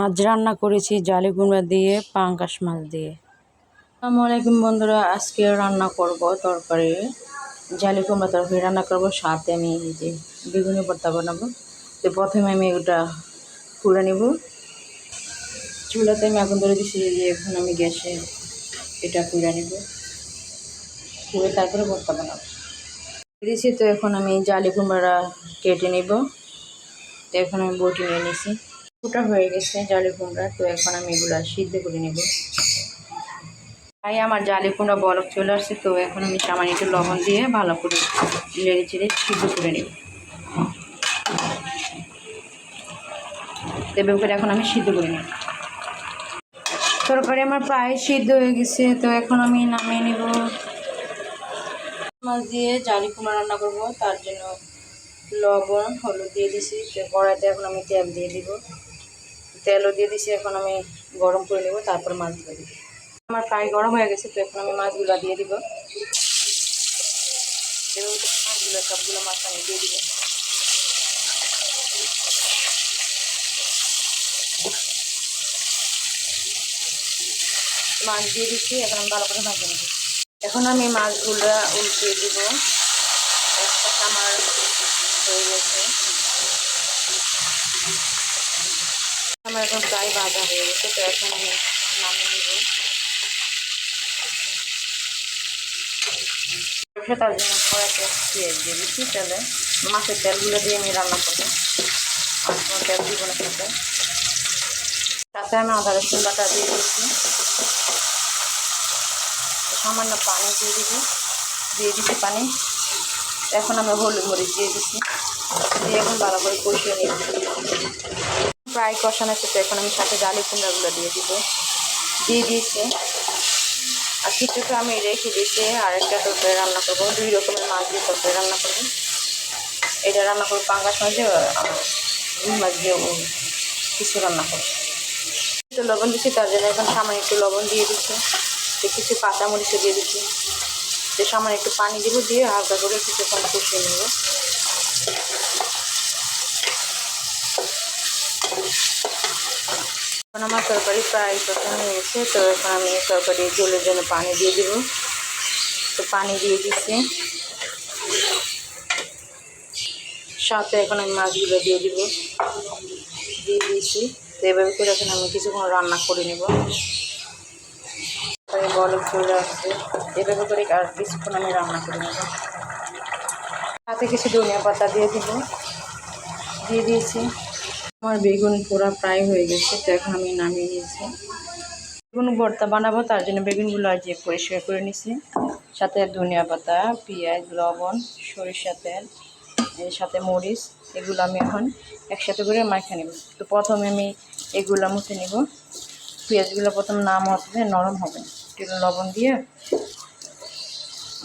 আজ রান্না করেছি জালি কুমড়া দিয়ে পাঙ্কাশ মাছ দিয়ে। আসসালামু আলাইকুম বন্ধুরা, আজকে রান্না করব তরকারি। জালি কুমড়া তরকারি রান্না করব, সাথে আমি যে বেগুনি ভর্তা বানাবো। তো প্রথমে আমি ওটা পুড়ে নেব। চুলাতে আমি আগুন ধরে দিচ্ছি এখন আমি গ্যাসে এটা পুড়ে নেব। পুড়ে তারপরে ভর্তা বানাবো। দিয়েছি তো এখন আমি জালি কুমড়া কেটে নেব। তো এখন আমি বটি নিয়ে নিছি। ওটা হয়ে গেছে জালি কুমড়া, তো এখন আমি এগুলো সিদ্ধ করে নেব। তাই আমার জালি কুমড়া বরফ চলে আসছে, তো এখন আমি সামান্য একটু লবণ দিয়ে ভালো করে লেড়ে চেড়ে সিদ্ধ করে নেব। দেবে করে এখন আমি সিদ্ধ করে নেব। তরকারি আমার প্রায় সিদ্ধ হয়ে গেছে, তো এখন আমি নামিয়ে নেব। মাছ দিয়ে জালি কুমড়া রান্না করব, তার জন্য লবণ, হলুদ দিয়ে দিছি। কড়াইতে এখন আমি তেল দিয়ে দিব। তেলও দিয়ে দিছি, এখন আমি গরম করে নেব, তারপর মাছ দিয়ে দিব। আমার প্রায় গরম হয়ে গেছে, তো এখন আমি মাছগুলো দিয়ে দিব। মাছগুলো, সবগুলো মাছ আমি দিয়ে দিব। মাছ দিয়ে দিচ্ছি এখন আমি ভালো করে নেব। এখন আমি মাছগুলো উল্টিয়ে দিব। আমার হয়ে গেছে। আমার এখন প্রায় ভাজা হয়ে গেছে, তো এখন আমি নামিয়ে নেব। তার জন্য কড়াইতে পেঁয়াজ দিয়ে দিচ্ছি তেলে। মাছের তেলগুলো দিয়ে আমি রান্না করব। আর কোনো তেল দিব না সাথে। তাতে আমি আদা রসুন বাটা দিয়ে দিচ্ছি। সামান্য পানি দিয়ে দিব। দিয়ে দিচ্ছি পানি। এখন আমি হলুদ মরিচ দিয়ে দিচ্ছি। দিয়ে এখন ভালো করে কষিয়ে নিচ্ছি। প্রায় কষানো শেষে, এখন আমি সাথে জালি কুমড়াগুলো দিয়ে দিব। দিয়ে দিয়েছি। আর কিছুটা আমি রেখে দিয়েছি, আর একটা তরকারি রান্না করব। দুই রকমের মাছ দিয়ে তরকারি রান্না করব। এটা রান্না করব পাঙ্গাস মাছ দিয়ে মাছ দিয়েও কিছু রান্না করব। একটু লবণ দিচ্ছি, তার জন্য এখন সামান্য একটু লবণ দিয়ে দিচ্ছি। তো কিছু কাঁচামরিচও দিয়ে দিচ্ছি। তো সামান্য একটু পানি দিব দিয়ে হালকা করে কিছুক্ষণ কষিয়ে নেব। এখন আমার তরকারি প্রায় কষানো হয়ে গেছে, তো এখন আমি তরকারি জলের জন্য পানি দিয়ে দিব। তো পানি দিয়ে দিচ্ছি। সাথে এখন আমি মাছগুলো দিয়ে দিব। দিয়ে দিয়েছি। তো এভাবে করে এখন আমি কিছুক্ষণ রান্না করে নেব। বলক চলে আসছে এভাবে করে আর আমি রান্না করে নেব। সাথে কিছু ধনিয়া পাতা দিয়ে দিব। দিয়ে দিয়েছি। আমার বেগুন পোড়া প্রায় হয়ে গেছে, তো এখন আমি নামিয়ে নিয়েছি। বেগুন ভর্তা বানাবো, তার জন্য বেগুনগুলো আজ পরিষ্কার করে নিছি সাথে ধনিয়া পাতা, পেঁয়াজ, লবণ, সরিষা তেল, এর সাথে মরিচ, এগুলো আমি এখন একসাথে করে মাখে নেব। তো প্রথমে আমি এগুলো মুছে নেব। পেঁয়াজগুলো প্রথম না মতলে নরম হবে একটু লবণ দিয়ে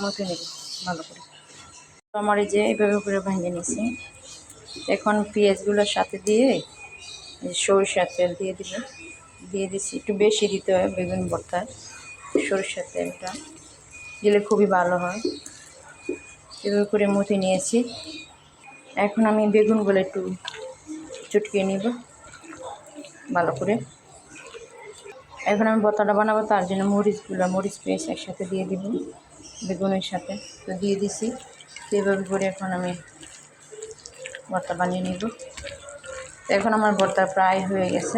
মুছে নেব, ভালো করে। আমার এই যে এভাবে করে ভেঙে নিয়েছি। এখন পেঁয়াজগুলোর সাথে দিয়ে সরিষার তেল দিয়ে দিব। দিয়ে দিচ্ছি একটু বেশি দিতে হয়, বেগুন ভর্তায় সরিষার তেলটা দিলে খুবই ভালো হয়। এভাবে করে মুথে নিয়েছি। এখন আমি বেগুনগুলো একটু চটকিয়ে নিব, ভালো করে। এখন আমি বতাটা বানাবো, তার জন্য মরিচগুলো, মরিচ পেস্ট একসাথে দিয়ে দিব, বেগুনের সাথে। তো দিয়ে দিছি এভাবে করে এখন আমি ভর্তা বানিয়ে নিব। এখন আমার ভর্তা প্রায় হয়ে গেছে।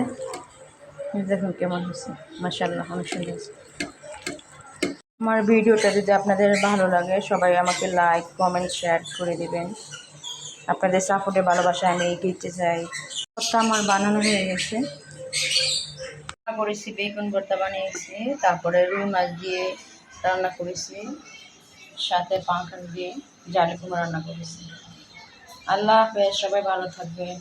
দেখুন কেমন হয়েছে। মাসাল্লাহ অনেক সুন্দর আমার ভিডিওটা যদি আপনাদের ভালো লাগে, সবাই আমাকে লাইক কমেন্ট শেয়ার করে দেবেন। আপনাদের সাপোর্টে ভালোবাসা আমি এগিয়ে চাই ভর্তা আমার বানানো হয়ে গেছে। করেছি বেগুন ভর্তা বানিয়েছি, তারপরে রুই দিয়ে রান্না করেছি, সাথে পাখান দিয়ে জালি রান্না করেছি। আল্লাহ হাফেজ, সবাই ভালো থাকবেন।